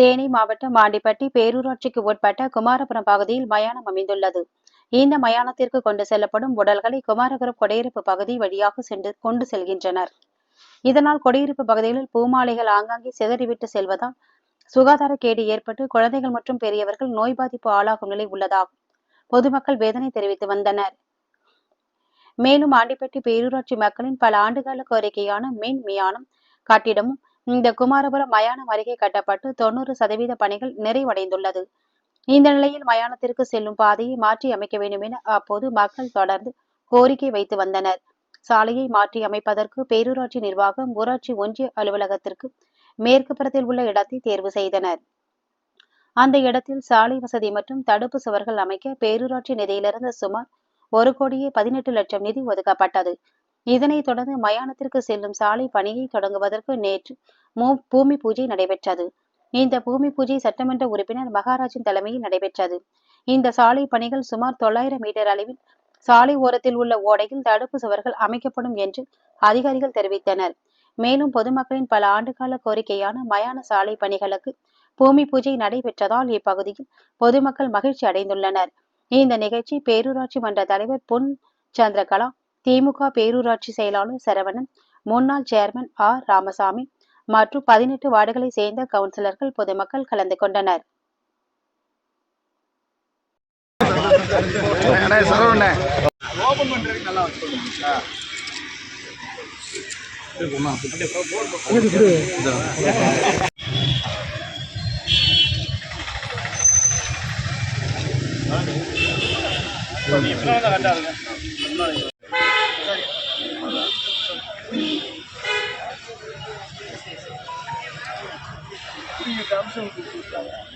தேனி மாவட்டம் ஆண்டிப்பட்டி பேரூராட்சிக்கு உட்பட்ட குமாரபுரம் பகுதியில் மயானம் அமைந்துள்ளது. இந்த மயானத்திற்கு கொண்டு செல்லப்படும் உடல்களை குமாரபுரம் குடியிருப்பு பகுதி வழியாக சென்று கொண்டு செல்கின்றனர். இதனால் குடியிருப்பு பகுதிகளில் பூமாலைகள் ஆங்காங்கே சிதறிவிட்டு செல்வதால் சுகாதார கேடு ஏற்பட்டு குழந்தைகள் மற்றும் பெரியவர்கள் நோய் பாதிப்பு ஆளாகும் நிலை உள்ளதாகும். பொதுமக்கள் வேதனை தெரிவித்து வந்தனர். மேலும் ஆண்டிப்பட்டி பேரூராட்சி மக்களின் பல ஆண்டுகால கோரிக்கையான மின் மியானம் கட்டிடமும் இந்த குமாரபுரம் மயானம் அருகே கட்டப்பட்டு தொண்ணூறு சதவீத பணிகள் நிறைவடைந்துள்ளது. இந்த நிலையில் மயானத்திற்கு செல்லும் பாதையை மாற்றி அமைக்க வேண்டும் என அப்போது மக்கள் தொடர்ந்து கோரிக்கை வைத்து வந்தனர். சாலையை மாற்றி அமைப்பதற்கு பேரூராட்சி நிர்வாகம் ஊராட்சி ஒன்றிய அலுவலகத்திற்கு மேற்கு புறத்தில் உள்ள இடத்தை தேர்வு செய்தனர். அந்த இடத்தில் சாலை வசதி மற்றும் தடுப்பு சுவர்கள் அமைக்க பேரூராட்சி நிதியிலிருந்து சுமார் ஒரு கோடியே பதினெட்டு லட்சம் நிதி ஒதுக்கப்பட்டது. இதனைத் தொடர்ந்து மயானத்திற்கு செல்லும் சாலை பணியை தொடங்குவதற்கு நேற்று பூமி பூஜை நடைபெற்றது. இந்த பூமி பூஜை சட்டமன்ற உறுப்பினர் மகாராஜின் தலைமையில் நடைபெற்றது. இந்த சாலை பணிகள் சுமார் தொள்ளாயிரம் மீட்டர் அளவில் சாலை ஓரத்தில் உள்ள ஓடையில் தடுப்பு சுவர்கள் அமைக்கப்படும் என்று அதிகாரிகள் தெரிவித்தனர். மேலும் பொதுமக்களின் பல ஆண்டுகால கோரிக்கையான மயான சாலை பணிகளுக்கு பூமி பூஜை நடைபெற்றதால் இப்பகுதியில் பொதுமக்கள் மகிழ்ச்சி அடைந்துள்ளனர். இந்த நிகழ்ச்சி பேரூராட்சி மன்ற தலைவர் பொன் சந்திரகலா திமுக பேரூராட்சி செயலாளர் சரவணன் முன்னாள் சேர்மன் ஆர் ராமசாமி மற்றும் பதினெட்டு வார்டுகளை சேர்ந்த கவுன்சிலர்கள் பொதுமக்கள் கலந்து கொண்டனர். அண்ணே சரவண்ணே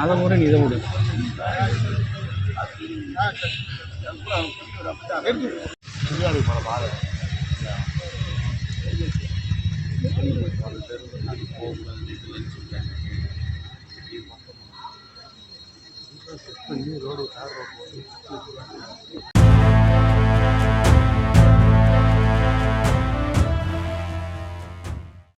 அதை கூட நீ இதை விடு Entonces, estoy muy